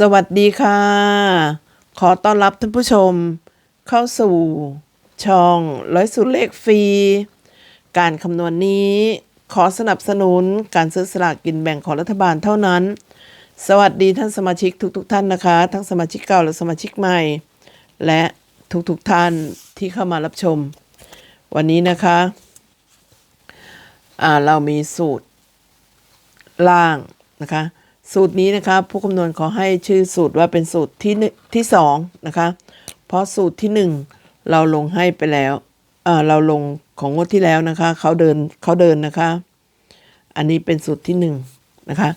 สวัสดีค่ะ ขอต้อนรับท่านผู้ชม เข้าสู่ช่องร้อยสูตรเลขฟรี การคำนวณนี้ขอสนับสนุนการซื้อสลากกินแบ่งของรัฐบาลเท่านั้น สวัสดีท่านสมาชิกทุกๆทท่านนะคะ ทั้งสมาชิกเก่าและสมาชิกใหม่ และทุกๆทท่านที่เข้ามารับชม วันนี้นะคะเรามีสูตรล่างนะคะ สูตรนี้นะคะผู้คำนวณขอให้ชื่อสูตรว่าเป็นสูตรที่ที่สองนะคะ เพราะสูตรที่หนึ่งเราลงให้ไปแล้วเออเราลงของงวดที่แล้วนะคะเขาเดินเขาเดินนะคะ อันนี้เป็นสูตรที่หนึ่งนะคะ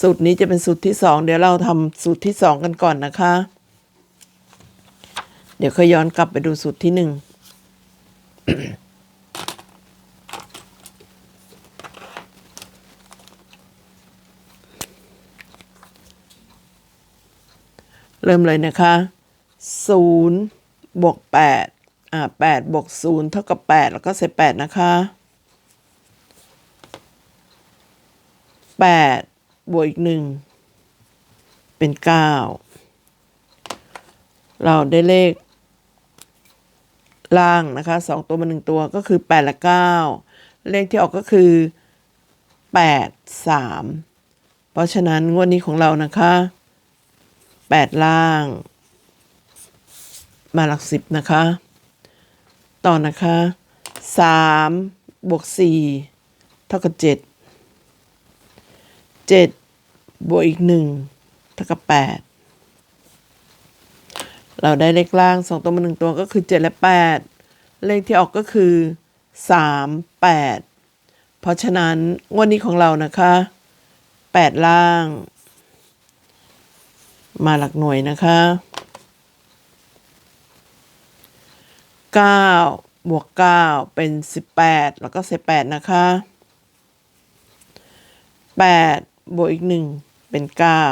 สูตรนี้จะเป็นสูตรที่สองเดี๋ยวเราทำสูตรที่สองกันก่อนนะคะ เดี๋ยวค่อยย้อนกลับไปดูสูตรที่หนึ่ง เริ่มเลยนะคะศูนย์บวกแปดอ่าแปดบวกศูนย์เท่ากับแปดแล้วก็ใส่แปดนะคะแปดบวกอีกหนึ่งเป็นเก้าเราได้เลข ล่างนะคะสองตัวมาหนึ่งตัวก็คือแปดและเก้าเลขที่ออกก็คือแปดสามเพราะฉะนั้นงวดนี้ของเรานะคะ แปดล่าง มาหลักสิบนะคะ ต่อนะคะสามบวกสี่เท่ากับเจ็ดเจ็ดบวกอีกหนึ่งเท่ากับแปดเราได้เลขล่างสองตัวมาหนึ่งตัวก็คือเจ็ดและแปดเลขที่ออกก็คือสามแปดเพราะฉะนั้น งวดนี้ของเรานะคะแปดล่าง มาหลักหน่วยนะคะเก้าบวกเก้าเป็นสิบแปดแล้วก็ใส่แปดนะคะแปดบวกอีกหนึ่งเป็นเก้า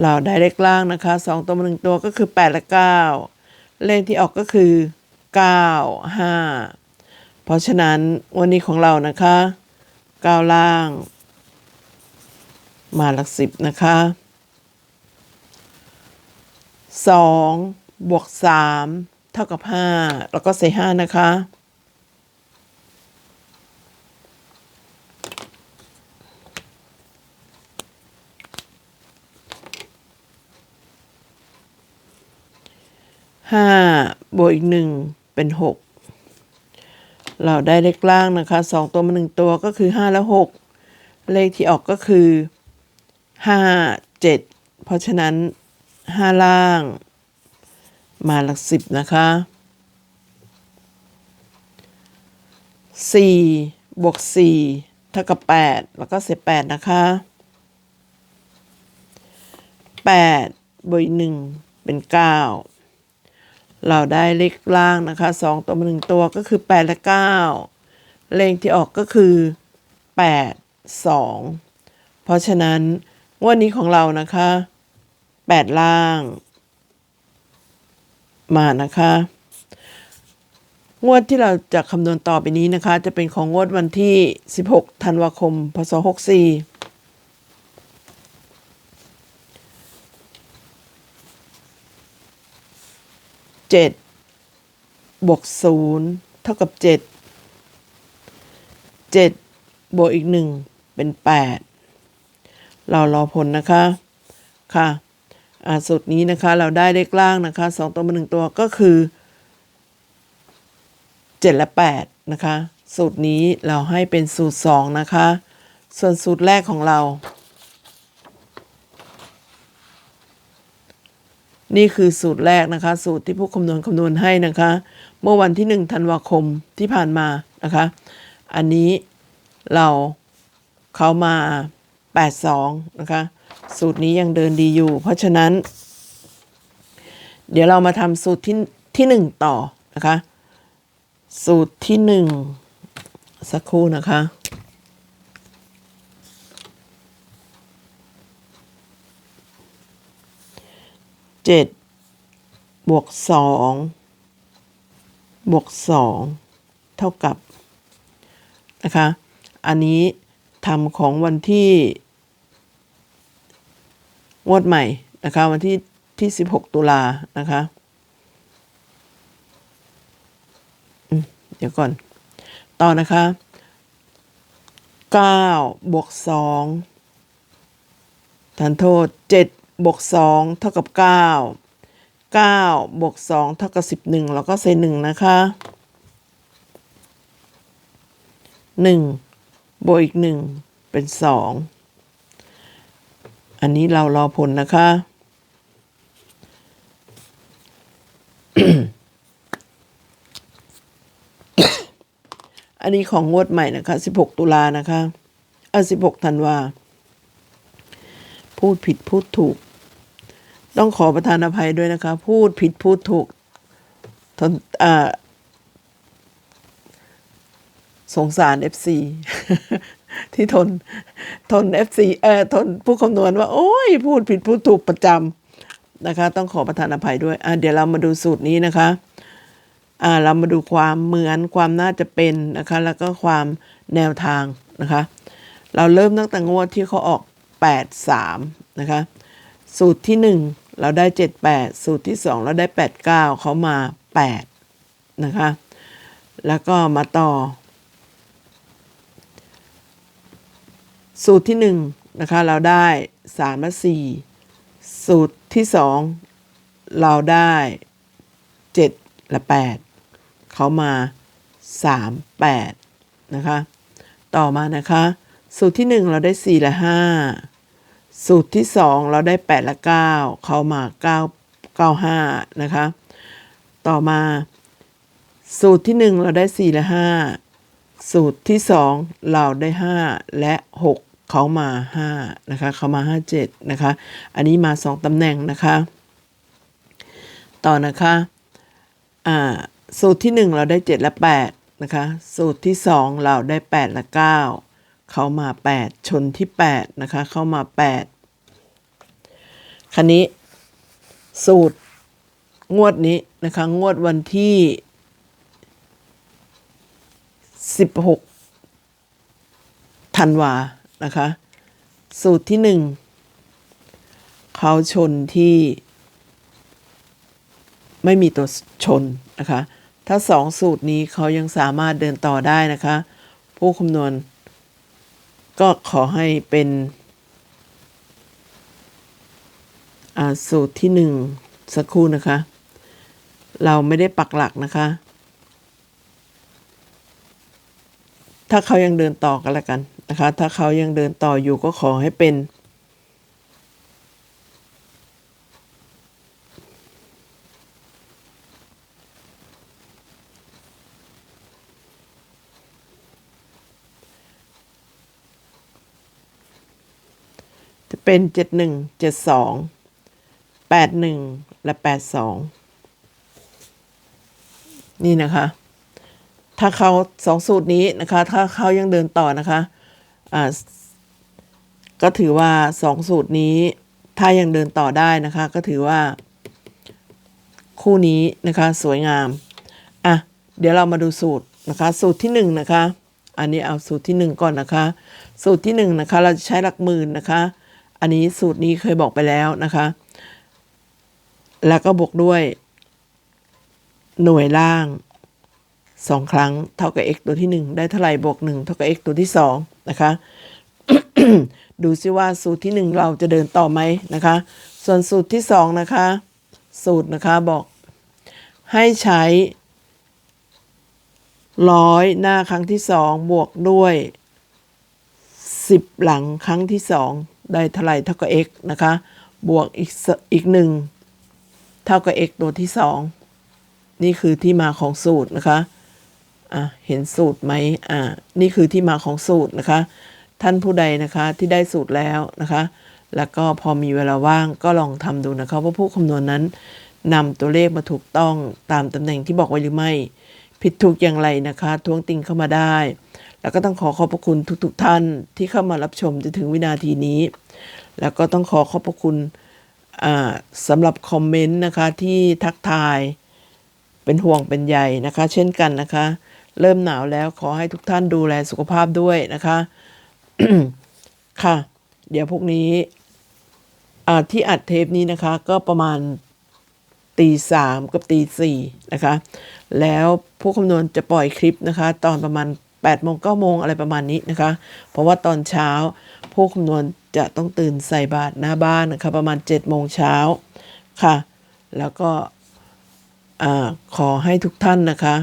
เราได้เลขล่างนะคะสองตัวมาหนึ่งตัวก็คือแปดและเก้าเลขที่ออกก็คือเก้าห้าเพราะฉะนั้นวันนี้ของเรานะคะเก้าล่าง มาหลักสิบนะคะ สองบวกสามเท่ากับห้าแล้วก็ใส่ห้านะคะ ห้าบวกอีกหนึ่งเป็นหกเราได้เลขล่างนะคะสองตัวมาหนึ่งตัวก็คือห้าและหกเลขที่ออกก็คือห้าเจ็ดเพราะฉะนั้น ห้าล่าง มาหลักสิบนะคะสี่บวกสี่เท่ากับแปดแล้วก็เศษแปดนะคะแปดบวกหนึ่งเป็นเก้าเราได้เลขล่างนะคะสองตัวมาหนึ่งตัวก็คือแปดและเก้าเลขที่ออกก็คือแปดสองเพราะฉะนั้นงวดนี้ของเรานะคะ แปดล่าง มานะคะ งวดที่เราจะคำนวณต่อไปนี้นะคะ จะเป็นของงวดวันที่ 16 ธันวาคม พศ 64เจ็ดบวกศูนย์เท่ากับเจ็ดเจ็ดบวกอีกหนึ่งเป็นแปดเรารอผลนะคะ ค่ะ สูตรนี้นะคะ เราได้เลขล่างนะคะสองตัวมาหนึ่งตัวก็คือเจ็ดและแปดนะคะ สูตรนี้เราให้เป็นสูตรสองนะคะ ส่วนสูตรแรกของเรา นี่คือสูตรแรกนะคะ สูตรที่ผู้คำนวณคำนวณให้นะคะ เมื่อวันที่หนึ่งธันวาคมที่ผ่านมานะคะ อันนี้เราเขามา 82 นะคะ สูตรนี้ยังเดินดีอยู่ เพราะฉะนั้น เดี๋ยวเรามาทำสูตรที่ที่หนึ่งต่อนะคะ สูตรที่หนึ่งสักครู่นะคะเจ็ดบวกสองบวกสองเท่ากับนะคะ อันนี้ทำของวันที่ งวดใหม่นะคะ วันที่ที่ 16 ตุลานะคะเดี๋ยวก่อน ต่อนะคะ9บวก2ทานโทษ7บวก2เท่ากับ 9 9บวก2เท่ากับ 11 แล้วก็ใส่1นะคะ 1 บวกอีก 1 เป็น 2 อันนี้เรารอผลนะคะ อันนี้ของงวดใหม่นะคะ 16 ตุลานะคะเออ16ธันวา พูดผิดพูดถูก ต้องขอประทานอภัยด้วยนะคะ พูดผิดพูดถูกทนอ่าสงสาร FC ที่ทนทน FC เอ่อทนผู้คำนวณว่าโอ้ยพูดผิดพูดถูกประจำนะคะ ต้องขอประทานอภัยด้วยอะเดี๋ยวเรามาดูสูตรนี้นะคะอ่าเรามาดูความเหมือนความน่าจะเป็นนะคะ แล้วก็ความแนวทางนะคะ เราเริ่มตั้งแต่งวดที่เขาออก 8 3 นะคะ สูตรที่ 1 เราได้ 7 8 สูตรที่ 2 เราได้ 8 9 เขามา 8 นะคะ แล้วก็มาต่อ สูตรที่1นะคะเราได้3และ4สูตรที่ 2 เราได้ 7 และ 8 เขามา 3 8 นะคะ ต่อมานะคะ สูตรที่ 1 เราได้ 4 และ 5 สูตรที่ 2 เราได้ 8 และ 9 เขามา 9 9 5 นะคะ ต่อมา สูตรที่ 1 เราได้ 4 และ 5 สูตรที่ 2 เราได้ 5 และ 6 เขามา5นะคะเขามา5 7นะคะ อันนี้มา 2ตำแหน่งนะคะ ต่อนะคะอ่าสูตรที่ 1 เราได้ 7 และ 8 นะคะ สูตรที่ 2 เราได้ 8 และ 9 เข้ามา 8 ชนที่ 8 นะคะ เข้ามา 8 คันนี้ สูตรงวดนี้นะคะ งวดวันที่ 16ธันวา นะคะ สูตรที่1เขาชนที่ ไม่มีตัวชนนะคะ ถ้าสองสูตรนี้เขายังสามารถเดินต่อได้นะคะ ผู้คำนวณ ก็ขอให้เป็นสูตรที่หนึ่งสักครู่นะคะ เราไม่ได้ปักหลักนะคะ ถ้าเขายังเดินต่อกันละกัน นะคะ ถ้าเขายังเดินต่ออยู่ก็ขอให้เป็น จะเป็นเจ็ดหนึ่งเจ็ดสองแปดหนึ่งและแปดสองนี่นะคะถ้าเขาสองสูตรนี้นะคะ ถ้าเขายังเดินต่อนะคะ ก็ถือว่าสองสูตรนี้ถ้ายังเดินต่อได้นะคะ ก็ถือว่า คู่นี้นะคะสวยงาม อะ เดี๋ยวเรามาดูสูตรนะคะ สูตรที่หนึ่งนะคะ อันนี้เอาสูตรที่หนึ่งก่อนนะคะ สูตรที่หนึ่งนะคะ เราจะใช้หลักหมื่นนะคะ อันนี้สูตรนี้เคยบอกไปแล้วนะคะ แล้วก็บวกด้วย หน่วยล่าง สองครั้งเท่ากับ x ตัวที่หนึ่งได้เท่าไหร่บวกหนึ่งเท่ากับ x ตัวที่สองนะคะ ดูซิว่าสูตรที่หนึ่งเราจะเดินต่อไหมนะคะ ส่วนสูตรที่สองนะคะ สูตรนะคะบอกให้ใช้ร้อยหน้าครั้งที่สองบวกด้วยสิบหลังครั้งที่สองได้เท่าไหร่เท่ากับ x นะคะ บวกอีกอีกหนึ่งเท่ากับ x ตัวที่สองนี่คือที่มาของสูตรนะคะ อะเห็นสูตรไหมอ่านี่คือที่มาของสูตรนะคะ ท่านผู้ใดนะคะที่ได้สูตรแล้วนะคะ แล้วก็พอมีเวลาว่างก็ลองทำดูนะคะว่าผู้คำนวณนั้นนำตัวเลขมาถูกต้องตามตำแหน่งที่บอกไว้หรือไม่ ผิดถูกอย่างไรนะคะท้วงติงเข้ามาได้ แล้วก็ต้องขอขอบพระคุณทุกๆท่านที่เข้ามารับชมจนถึงวินาทีนี้ แล้วก็ต้องขอขอบพระคุณอ่าสำหรับคอมเมนต์นะคะที่ทักทายเป็นห่วงเป็นใยนะคะ เช่นกันนะคะ เริ่มหนาวแล้วขอให้ทุกท่านดูแลสุขภาพด้วยนะคะ ค่ะ เดี๋ยวพวกนี้ที่อัดเทปนี้นะคะ ก็ประมาณตีสามกับตีสี่นะคะ แล้วผู้คำนวณจะปล่อยคลิปนะคะ ตอนประมาณ8ปดโมงเก้าโมงอะไรประมาณนี้นะคะ เพราะว่าตอนเช้า ผู้คำนวณจะต้องตื่นใส่บาตรหน้าบ้านนะคะ ประมาณ7จ็ดโมงเช้าค่ะ แล้วก็อขอให้ทุกท่านนะคะ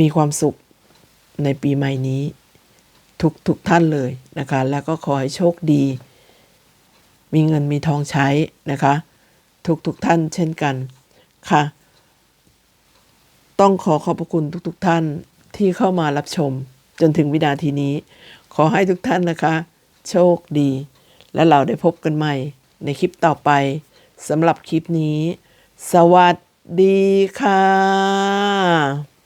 มีความสุขในปีใหม่นี้ ทุกทุกท่านเลยนะคะ แล้วก็ขอให้โชคดี มีเงินมีทองใช้นะคะ ทุกทุกท่านเช่นกันค่ะ ต้องขอขอบพระคุณทุกๆทท่านที่เข้ามารับชมจนถึงวินาทีนี้ ขอให้ทุกท่านนะคะ โชคดี และเราได้พบกันใหม่ในคลิปต่อไปสำหรับคลิปนี้ สวัสดีค่ะ